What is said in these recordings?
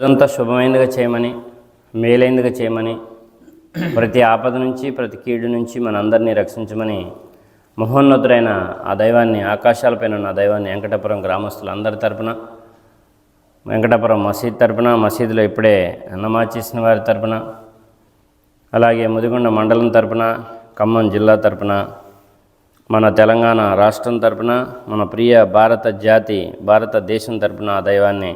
ఇదంతా శుభమైనదిగా చేయమని మేలైనదిగా చేయమని ప్రతి ఆపద నుంచి ప్రతి కీడు నుంచి మనందరినీ రక్షించమని మహోన్నతుడైన ఆ దైవాన్ని ఆకాశాలపైన ఉన్న ఆ దైవాన్ని వెంకటపురం గ్రామస్తులు అందరి తరపున వెంకటపురం మసీద్ తరపున మసీదులో ఇప్పుడే నమాజ్ చేసిన వారి తరపున అలాగే ముదిగొండ మండలం తరపున ఖమ్మం జిల్లా తరపున మన తెలంగాణ రాష్ట్రం తరపున మన ప్రియ భారత జాతి భారతదేశం తరపున ఆ దైవాన్ని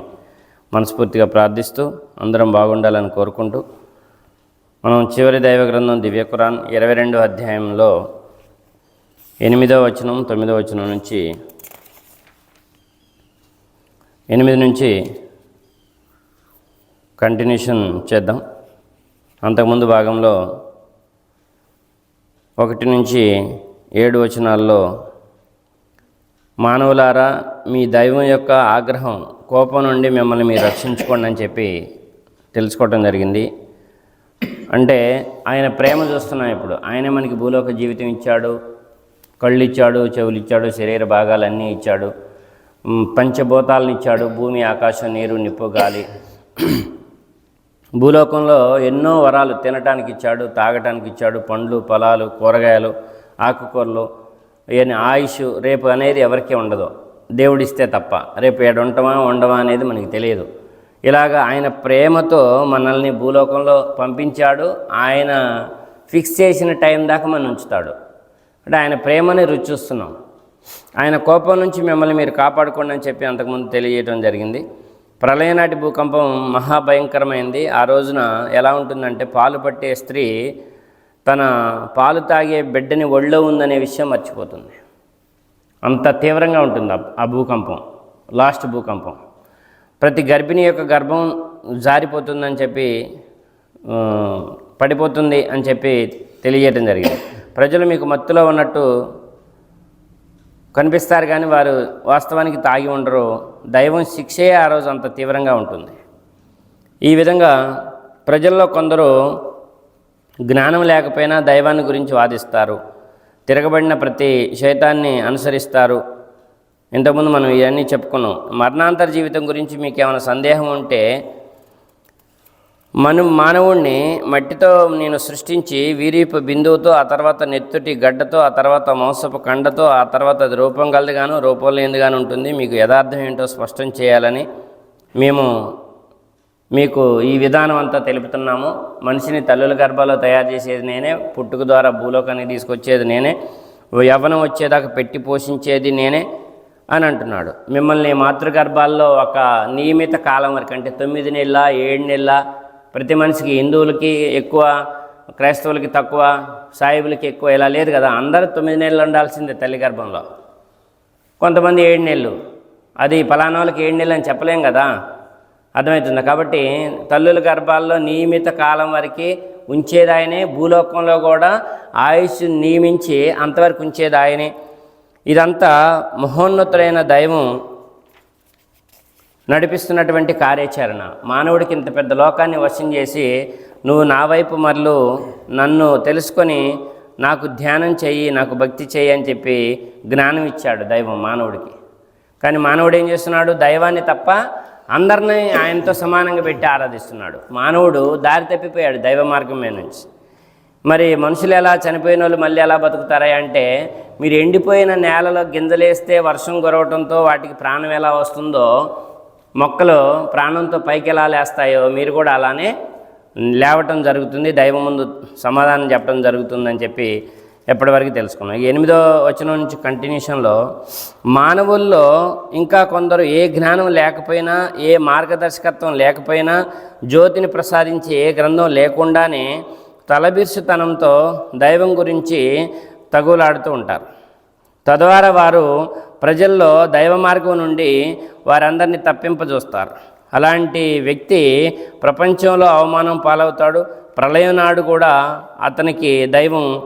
మనస్ఫూర్తిగా ప్రార్థిస్తూ అందరం బాగుండాలని కోరుకుంటూ మనం చివరి దైవ గ్రంథం దివ్య ఖురాన్ ఇరవై రెండో అధ్యాయంలో ఎనిమిదో వచనం తొమ్మిదో వచనం నుంచి ఎనిమిది నుంచి కంటిన్యూషన్ చేద్దాం. అంతకుముందు భాగంలో ఒకటి నుంచి ఏడు వచనాల్లో మానవులారా మీ దైవం యొక్క ఆగ్రహం కోపం నుండి మిమ్మల్ని మీరు రక్షించుకోండి అని చెప్పి తెలుసుకోవటం జరిగింది. అంటే ఆయన ప్రేమ చూస్తున్నాం ఇప్పుడు. ఆయనే మనకి భూలోక జీవితం ఇచ్చాడు. కళ్ళు ఇచ్చాడు చెవులు ఇచ్చాడు శరీర భాగాలన్నీ ఇచ్చాడు. పంచభూతాలను ఇచ్చాడు. భూమి ఆకాశం నీరు నిప్పు గాలి. భూలోకంలో ఎన్నో వరాలు తినటానికి ఇచ్చాడు తాగటానికి ఇచ్చాడు. పండ్లు పొలాలు కూరగాయలు ఆకుకూరలు ఇవన్నీ ఆయుష్ రేపు అనేది ఎవరికీ ఉండదు. దేవుడిస్తే తప్ప. రేపు ఏడు ఉండమా అనేది మనకి తెలియదు. ఇలాగ ఆయన ప్రేమతో మనల్ని భూలోకంలో పంపించాడు. ఆయన ఫిక్స్ చేసిన టైం దాకా మనం ఉంచుతాడు. అంటే ఆయన ప్రేమని రుచి చూస్తున్నాం. ఆయన కోపం నుంచి మిమ్మల్ని మీరు కాపాడుకోండి అని చెప్పి అంతకుముందు తెలియజేయడం జరిగింది. ప్రళయనాటి భూకంపం మహాభయంకరమైంది. ఆ రోజున ఎలా ఉంటుందంటే పాలు పట్టే స్త్రీ తన పాలు తాగే బిడ్డని ఒళ్ళో ఉందనే విషయం మర్చిపోతుంది. అంత తీవ్రంగా ఉంటుంది ఆ- భూకంపం లాస్ట్ భూకంపం. ప్రతి గర్భిణి యొక్క గర్భం జారిపోతుందని చెప్పి పడిపోతుంది అని చెప్పి తెలియజేయడం జరిగింది. ప్రజలు మీకు మత్తులో ఉన్నట్టు కనిపిస్తారు కానీ వారు వాస్తవానికి తాగి ఉండరు. దైవం శిక్షే ఆ రోజు అంత తీవ్రంగా ఉంటుంది. ఈ విధంగా ప్రజల్లో కొందరు జ్ఞానం లేకపోయినా దైవాన్ని గురించి వాదిస్తారు. తిరగబడిన ప్రతి శైతాన్ని అనుసరిస్తారు. ఇంతకుముందు మనం ఇవన్నీ చెప్పుకున్నాం. మరణాంతర జీవితం గురించి మీకు ఏమైనా సందేహం ఉంటే మనం మానవుణ్ణి మట్టితో నేను సృష్టించి వీరీపు బిందువుతో ఆ తర్వాత నెత్తుటి గడ్డతో ఆ తర్వాత మాంసపు కండతో ఆ తర్వాత అది రూపం కలదిగాను రూపం లేనిదిగాను ఉంటుంది. మీకు యథార్థం ఏంటో స్పష్టం చేయాలని మేము మీకు ఈ విధానం అంతా తెలుపుతున్నాము. మనిషిని తల్లుల గర్భాల్లో తయారు చేసేది నేనే పుట్టుక ద్వారా భూలోకానికి తీసుకొచ్చేది నేనే యవ్వనం వచ్చేదాకా పెట్టి పోషించేది నేనే అని అంటున్నాడు. మిమ్మల్ని మాతృగర్భాల్లో ఒక నియమిత కాలం వరకు అంటే తొమ్మిది నెలల ఏడు నెలల ప్రతి మనిషికి హిందువులకి ఎక్కువ క్రైస్తవులకి తక్కువ సాయిబులకి ఎక్కువ ఇలా లేదు కదా. అందరూ తొమ్మిది నెలలు ఉండాల్సిందే తల్లి గర్భంలో. కొంతమంది ఏడు నెలలు. అది పలానా వాళ్ళకి ఏడు నెలలు అని చెప్పలేం కదా. అర్థమవుతుంది. కాబట్టి తల్లుల గర్భాల్లో నియమిత కాలం వరకు ఉంచేదాయనే భూలోకంలో కూడా ఆయుష్ నియమించి అంతవరకు ఉంచేదాయని. ఇదంతా మహోన్నతుడైన దైవం నడిపిస్తున్నటువంటి కార్యాచరణ. మానవుడికి ఇంత పెద్ద లోకాన్ని వశం చేసి నువ్వు నా వైపు మరలు నన్ను తెలుసుకొని నాకు ధ్యానం చెయ్యి నాకు భక్తి చెయ్యి అని చెప్పి జ్ఞానం ఇచ్చాడు దైవం మానవుడికి. కానీ మానవుడు ఏం చేస్తున్నాడు? దైవాన్ని తప్ప అందరినీ ఆయనతో సమానంగా పెట్టి ఆరాధిస్తున్నాడు. మానవుడు దారి తప్పిపోయాడు దైవ మార్గం మీద నుంచి. మరి మనుషులు ఎలా చనిపోయిన వాళ్ళు మళ్ళీ ఎలా బతుకుతారా అంటే మీరు ఎండిపోయిన నేలలో గింజలేస్తే వర్షం కురవటంతో వాటికి ప్రాణం ఎలా వస్తుందో మొక్కలు ప్రాణంతో పైకి ఎలా లేస్తాయో మీరు కూడా అలానే లేవటం జరుగుతుంది. దైవం ముందు సమాధానం చెప్పడం జరుగుతుందని చెప్పి ఎప్పటివరకు తెలుసుకున్నాం. ఎనిమిదో వచనం నుంచి కంటిన్యూషన్లో మానవుల్లో ఇంకా కొందరు ఏ జ్ఞానం లేకపోయినా ఏ మార్గదర్శకత్వం లేకపోయినా జ్యోతిని ప్రసాదించే ఏ గ్రంథం లేకుండానే తలబిర్సుతనంతో దైవం గురించి తగులాడుతూ ఉంటారు. తద్వారా వారు ప్రజల్లో దైవ మార్గం నుండి వారందరినీ తప్పింపజూస్తారు. అలాంటి వ్యక్తి ప్రపంచంలో అవమానం పాలవుతాడు. ప్రళయం నాడు కూడా అతనికి దైవం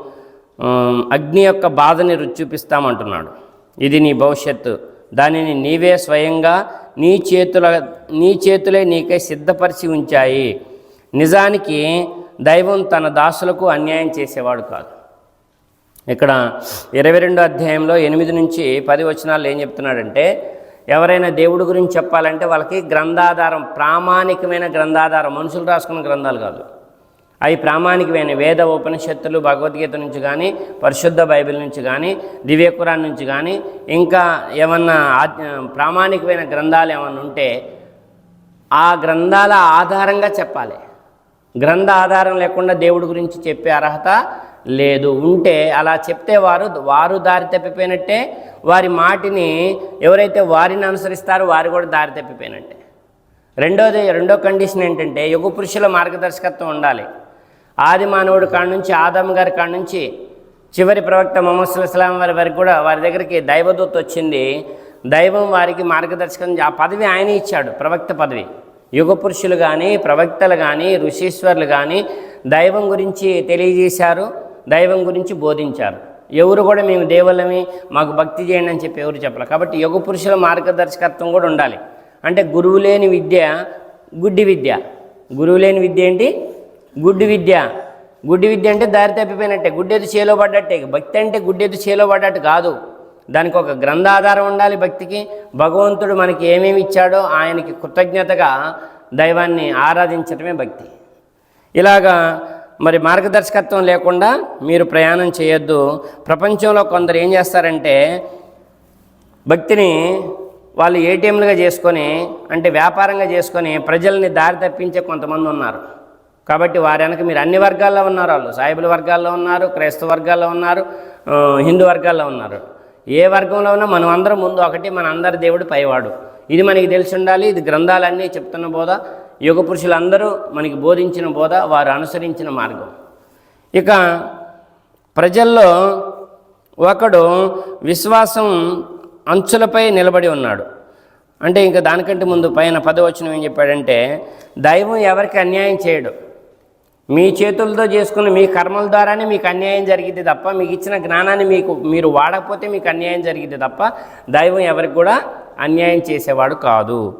అగ్ని యొక్క బాధని రుచి చూపిస్తామంటున్నాడు. ఇది నీ భవిష్యత్తు. దానిని నీవే స్వయంగా నీ చేతుల నీ చేతులే నీకై సిద్ధపరిచి ఉంచాయి. నిజానికి దైవం తన దాసులకు అన్యాయం చేసేవాడు కాదు. ఇక్కడ ఇరవై రెండు అధ్యాయంలో ఎనిమిది నుంచి పది వచనాలు ఏం చెప్తున్నాడంటే ఎవరైనా దేవుడి గురించి చెప్పాలంటే వాళ్ళకి గ్రంథాధారం ప్రామాణికమైన గ్రంథాధారం మనుషులు రాసుకున్న గ్రంథాలు కాదు. అవి ప్రామాణికమైన వేద ఉపనిషత్తులు భగవద్గీత నుంచి కానీ పరిశుద్ధ బైబిల్ నుంచి కానీ దివ్యకురాన్ నుంచి కానీ ఇంకా ఏమన్నా ప్రామాణికమైన గ్రంథాలు ఏమన్నా ఉంటే ఆ గ్రంథాల ఆధారంగా చెప్పాలి. గ్రంథ ఆధారం లేకుండా దేవుడి గురించి చెప్పే అర్హత లేదు. ఉంటే అలా చెప్తే వారు వారు దారి తప్పిపోయినట్టే వారి మాటిని ఎవరైతే వారిని అనుసరిస్తారో వారు కూడా దారి తప్పిపోయినట్టే. రెండోది రెండో కండిషన్ ఏంటంటే యుగ పురుషుల మార్గదర్శకత్వం ఉండాలి. ఆది మానవుడి కాడ నుంచి ఆదమ్ గారి కాడ నుంచి చివరి ప్రవక్త మొహమ్మద్ ఇస్లాం వారి వరకు కూడా వారి దగ్గరికి దైవదూత వచ్చింది. దైవం వారికి మార్గదర్శకం ఆ పదవి ఆయన ఇచ్చాడు ప్రవక్త పదవి. యుగ పురుషులు కానీ ప్రవక్తలు కానీ ఋషీశ్వరులు కానీ దైవం గురించి తెలియజేశారు దైవం గురించి బోధించారు. ఎవరు కూడా మేము దేవుళ్ళమి మాకు భక్తి చేయండి అని చెప్పి ఎవరు చెప్పాలి. కాబట్టి యుగ పురుషుల మార్గదర్శకత్వం కూడా ఉండాలి. అంటే గురువు లేని విద్య గుడ్డి విద్య. గురువు లేని విద్య ఏంటి? గుడ్డి విద్య. గుడ్డి విద్య అంటే దారి తప్పిపోయినట్టే. గుడ్డెదు చేలో పడ్డట్టే. భక్తి అంటే గుడ్డెదు చేలో పడ్డట్టు కాదు. దానికి ఒక గ్రంథాధారం ఉండాలి భక్తికి. భగవంతుడు మనకి ఏమేమి ఇచ్చాడో ఆయనకి కృతజ్ఞతగా దైవాన్ని ఆరాధించడమే భక్తి. ఇలాగా మరి మార్గదర్శకత్వం లేకుండా మీరు ప్రయాణం చేయొద్దు. ప్రపంచంలో కొందరు ఏం చేస్తారంటే భక్తిని వాళ్ళు ఏటీఎంలుగా చేసుకొని అంటే వ్యాపారంగా చేసుకొని ప్రజల్ని దారి తప్పించే కొంతమంది ఉన్నారు. కాబట్టి వారి వెనక మీరు అన్ని వర్గాల్లో ఉన్నారు వాళ్ళు. సాయిబుల వర్గాల్లో ఉన్నారు క్రైస్తవ వర్గాల్లో ఉన్నారు హిందూ వర్గాల్లో ఉన్నారు. ఏ వర్గంలో ఉన్నా మనం అందరం ముందు ఒకటి మన అందరి దేవుడు పైవాడు. ఇది మనకి తెలిసి ఉండాలి ఇది గ్రంథాలన్నీ చెప్తున్న బోధ యుగ పురుషులందరూ మనకి బోధించిన బోధ వారు అనుసరించిన మార్గం. ఇక ప్రజల్లో ఒకడు విశ్వాసం అంచులపై నిలబడి ఉన్నాడు. అంటే ఇంకా దానికంటే ముందు పైన పదవచనం ఏం చెప్పాడంటే దైవం ఎవరికి అన్యాయం చేయడు. మీ చేతులతో చేసుకున్న మీ కర్మల ద్వారానే మీకు అన్యాయం జరిగింది తప్ప మీకు ఇచ్చిన జ్ఞానాన్ని మీకు మీరు వాడకపోతే మీకు అన్యాయం జరిగింది తప్ప దైవం ఎవరికి కూడా అన్యాయం చేసేవాడు కాదు.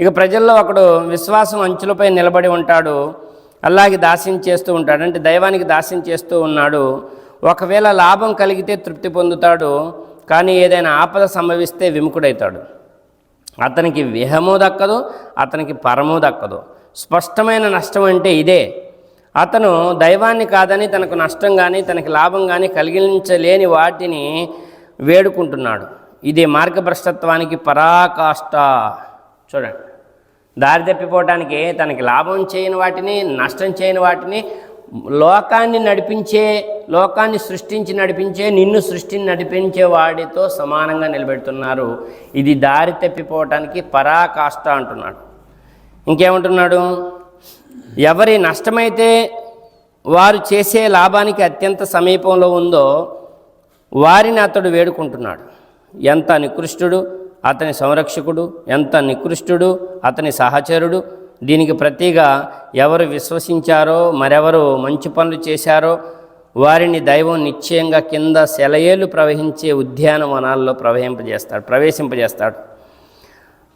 ఇక ప్రజల్లో ఒకడు విశ్వాసం అంచులపై నిలబడి ఉంటాడు. అలాగే దాస్యం చేస్తూ ఉంటాడు. అంటే దైవానికి దాస్యం చేస్తూ ఉన్నాడు. ఒకవేళ లాభం కలిగితే తృప్తి పొందుతాడు. కానీ ఏదైనా ఆపద సంభవిస్తే విముఖుడవుతాడు అతనికి విహము దక్కదు అతనికి పరము దక్కదు. స్పష్టమైన నష్టం అంటే ఇదే. అతను దైవాన్ని కాదని తనకు నష్టం కానీ తనకి లాభం కానీ కలిగించలేని వాటిని వేడుకుంటున్నాడు. ఇది మార్గభ్రష్టత్వానికి పరాకాష్ట. చూడండి. దారి తప్పిపోవటానికి తనకి లాభం చేయని వాటిని నష్టం చేయని వాటిని లోకాన్ని నడిపించే లోకాన్ని సృష్టించి నడిపించే నిన్ను సృష్టిని నడిపించే వాడితో సమానంగా నిలబెడుతున్నారు. ఇది దారి తప్పిపోవటానికి పరాకాష్ట అంటున్నాడు. ఇంకేమంటున్నాడు? ఎవరి నష్టమైతే వారు చేసే లాభానికి అత్యంత సమీపంలో ఉందో వారిని అతడు వేడుకుంటున్నాడు. ఎంత నికృష్టుడు అతని సంరక్షకుడు ఎంత నికృష్టుడు అతని సహచరుడు దీనికి ప్రతిగా ఎవరు విశ్వసించారో మరెవరు మంచి పనులు చేశారో వారిని దైవం నిశ్చయంగా కింద సెలయేలు ప్రవహించే ఉద్యానవనాల్లో ప్రవహింపజేస్తాడు ప్రవేశింపజేస్తాడు.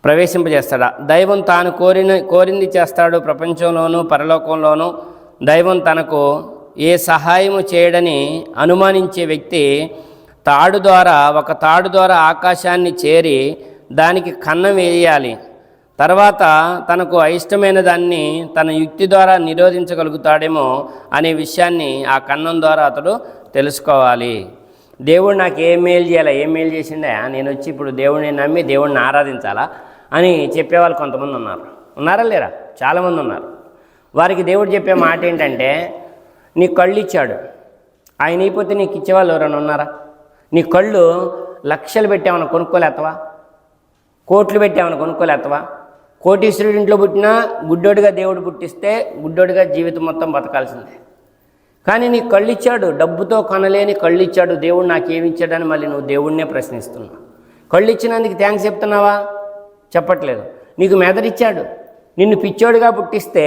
ప్రవేశింపజేస్తాడా? దైవం తాను కోరిన కోరింది చేస్తాడు ప్రపంచంలోనూ పరలోకంలోనూ. దైవం తనకు ఏ సహాయము చేయడని అనుమానించే వ్యక్తి తాడు ద్వారా ఒక తాడు ద్వారా ఆకాశాన్ని చేరి దానికి కన్నం వేయాలి. తర్వాత తనకు అయిష్టమైన దాన్ని తన యుక్తి ద్వారా నిరోధించగలుగుతాడేమో అనే విషయాన్ని ఆ కన్నం ద్వారా అతడు తెలుసుకోవాలి. దేవుడు నాకు ఏం మేలు చేయాలా? ఏం మేలు చేసిండే నేను వచ్చి ఇప్పుడు దేవుడిని నమ్మి దేవుడిని ఆరాధించాలా? అని చెప్పేవాళ్ళు కొంతమంది ఉన్నారు. ఉన్నారా లేరా? చాలామంది ఉన్నారు. వారికి దేవుడు చెప్పే మాట ఏంటంటే నీ కళ్ళు ఇచ్చాడు. ఆయన అయిపోతే నీకు ఇచ్చేవాళ్ళు ఎవరైనా ఉన్నారా? నీ కళ్ళు లక్షలు పెట్టామని కొనుక్కోలేతవా కోట్లు పెట్టామని కొనుక్కోలేతవా కోటీశ్వరుడి ఇంట్లో పుట్టినా గుడ్డోడిగా దేవుడు పుట్టిస్తే గుడ్డోడిగా జీవితం మొత్తం బతకాల్సిందే. కానీ నీ కళ్ళు ఇచ్చాడు. డబ్బుతో కొనలేని కళ్ళు ఇచ్చాడు. దేవుడు నాకేమి ఇచ్చాడని మళ్ళీ నువ్వు దేవుడినే ప్రశ్నిస్తున్నావు. కళ్ళు ఇచ్చినందుకు థ్యాంక్స్ చెప్తున్నావా? చెప్పట్లేదు. నీకు మెదడిచ్చాడు నిన్ను పిచ్చోడిగా పుట్టిస్తే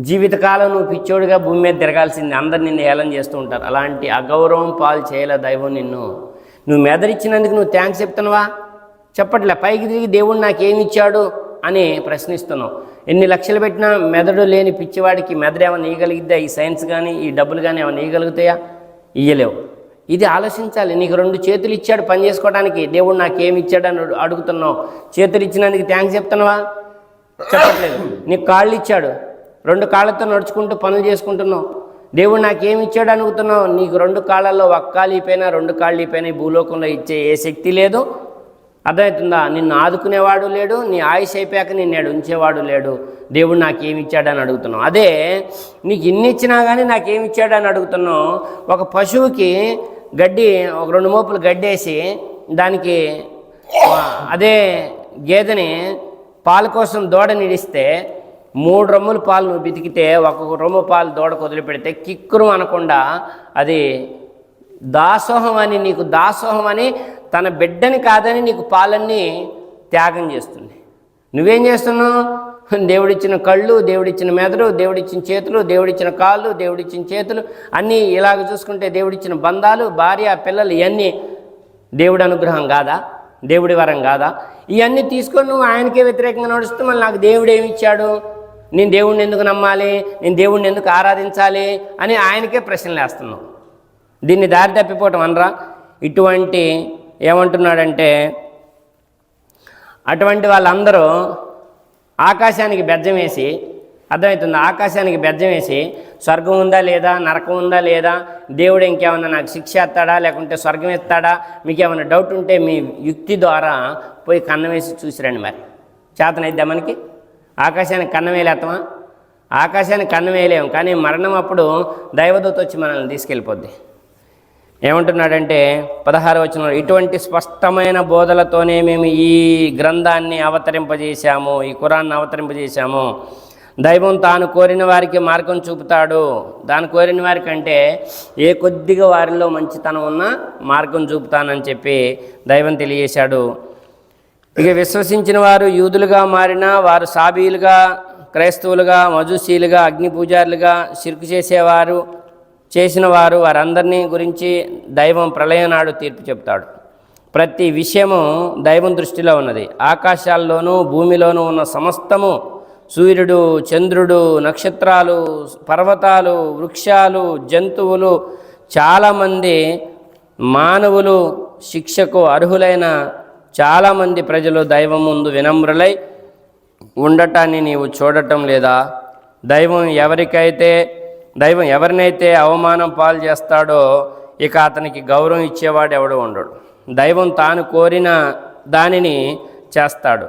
జీవితకాలం నువ్వు పిచ్చోడిగా భూమి మీద తిరగాల్సింది అందరు నిన్ను హేళన చేస్తూ ఉంటారు. అలాంటి అగౌరవం పాలు చేయలే దైవం నిన్ను. నువ్వు మెదడిచ్చినందుకు నువ్వు థ్యాంక్స్ చెప్తున్నావా? చెప్పట్లే. పైకి తిరిగి దేవుడు నాకేమి ఇచ్చాడు అని ప్రశ్నిస్తున్నావు. ఎన్ని లక్షలు పెట్టినా మెదడు లేని పిచ్చివాడికి మెదడు ఏమైనా ఇయ్యగలిగిద్దా? ఈ సైన్స్ కానీ ఈ డబ్బులు కానీ ఏమైనా ఇయ్యగలుగుతాయా? ఇయ్యలేవు. ఇది ఆలోచించాలి. నీకు రెండు చేతులు ఇచ్చాడు పని చేసుకోవడానికి. దేవుడు నాకేమి ఇచ్చాడని అని అడుగుతున్నావు. చేతులు ఇచ్చినందుకు థ్యాంక్స్ చెప్తున్నావా? చెప్పట్లేదు. నీకు కాళ్ళు ఇచ్చాడు. రెండు కాళ్ళతో నడుచుకుంటూ పనులు చేసుకుంటున్నావు. దేవుడు నాకేమి ఇచ్చాడు అనుకుతున్నావు నీకు రెండు కాళ్ళల్లో ఒక్క కాలు రెండు కాళ్ళు ఇపోయినా ఈ భూలోకంలో ఇచ్చే ఏ శక్తి లేదు. అర్థమవుతుందా? నిన్ను ఆదుకునేవాడు లేడు నీ ఆయుష్ అయిపోయాక నిన్ను ఉంచేవాడు లేడు. దేవుడు నాకేమి ఇచ్చాడని అడుగుతున్నావు. అదే నీకు ఇన్ని ఇచ్చినా కానీ నాకేమి ఇచ్చాడని అడుగుతున్నావు. ఒక పశువుకి గడ్డి ఒక రెండు మోపులు గడ్డేసి దానికి అదే గేదెని పాల కోసం దూడ నిడిస్తే మూడు రొమ్ములు పాలు నువ్వు బితికితే ఒక్కొక్క రొమ్ము పాలు దూడకు వదిలిపెడితే కిక్కురు అనకుండా అది దాసోహం అని నీకు దాసోహం అని తన బిడ్డని కాదని నీకు పాలన్నీ త్యాగం చేస్తుంది. నువ్వేం చేస్తున్నావు? దేవుడిచ్చిన కళ్ళు దేవుడిచ్చిన మెదడు దేవుడిచ్చిన చేతులు దేవుడిచ్చిన కాళ్ళు దేవుడిచ్చిన చేతులు అన్నీ ఇలాగ చూసుకుంటే దేవుడిచ్చిన బంధాలు భార్య పిల్లలు ఇవన్నీ దేవుడి అనుగ్రహం కాదా? దేవుడి వరం కాదా? ఇవన్నీ తీసుకొని నువ్వు ఆయనకే వ్యతిరేకంగా నడుస్తూ మళ్ళీ నాకు దేవుడు ఏమి ఇచ్చాడు? నేను దేవుడిని ఎందుకు నమ్మాలి? నేను దేవుడిని ఎందుకు ఆరాధించాలి? అని ఆయనకే ప్రశ్నలు వేస్తున్నావు. దీన్ని దారి తప్పిపోవటం అనరా? ఇటువంటి ఏమంటున్నాడంటే అటువంటి వాళ్ళందరూ ఆకాశానికి బెజ్జం వేసి అర్థమవుతుంది? ఆకాశానికి బెజ్జం వేసి స్వర్గం ఉందా లేదా? నరకం ఉందా లేదా? దేవుడు ఇంకేమైనా నాకు శిక్ష ఇస్తాడా? లేకుంటే స్వర్గం ఇస్తాడా? మీకు ఏమైనా డౌట్ ఉంటే మీ యుక్తి ద్వారా పోయి కన్నం వేసి చూసిరండి మరి. చేతనైద్దా మనకి? ఆకాశానికి కన్నం వేలేస్తామా ఆకాశానికి కన్నం వేయలేము. కానీ మరణం అప్పుడు దైవదూత వచ్చి మనల్ని తీసుకెళ్ళిపోద్ది. ఏమంటున్నాడంటే పదహారు వచ్చిన ఇటువంటి స్పష్టమైన బోధలతోనే మేము ఈ గ్రంథాన్ని అవతరింపజేశాము ఈ కురాన్ని అవతరింపజేశాము. దైవం తాను కోరిన వారికి మార్గం చూపుతాడు. దాని కోరిన వారికి అంటే ఏ కొద్దిగా వారిలో మంచితనం ఉన్నా మార్గం చూపుతానని చెప్పి దైవం తెలియజేశాడు. ఇక విశ్వసించిన వారు యూదులుగా మారిన వారు సాబీలుగా క్రైస్తవులుగా మజుసీలుగా అగ్ని పూజారులుగా సిరుకు చేసేవారు చేసిన వారు వారందరినీ గురించి దైవం ప్రళయనాడు తీర్పు చెప్తాడు ప్రతి విషయము దైవం దృష్టిలో ఉన్నది. ఆకాశాల్లోనూ భూమిలోనూ ఉన్న సమస్తము సూర్యుడు చంద్రుడు నక్షత్రాలు పర్వతాలు వృక్షాలు జంతువులు చాలామంది మానవులు శిక్షకు అర్హులైన చాలామంది ప్రజలు దైవం ముందు వినమ్రులై ఉండటాన్ని నీవు చూడటం లేదా? దైవం ఎవరికైతే దైవం ఎవరినైతే అవమానం పాలు చేస్తాడో ఇక అతనికి గౌరవం ఇచ్చేవాడు ఎవడు ఉండడు. దైవం తాను కోరిన దానిని చేస్తాడు.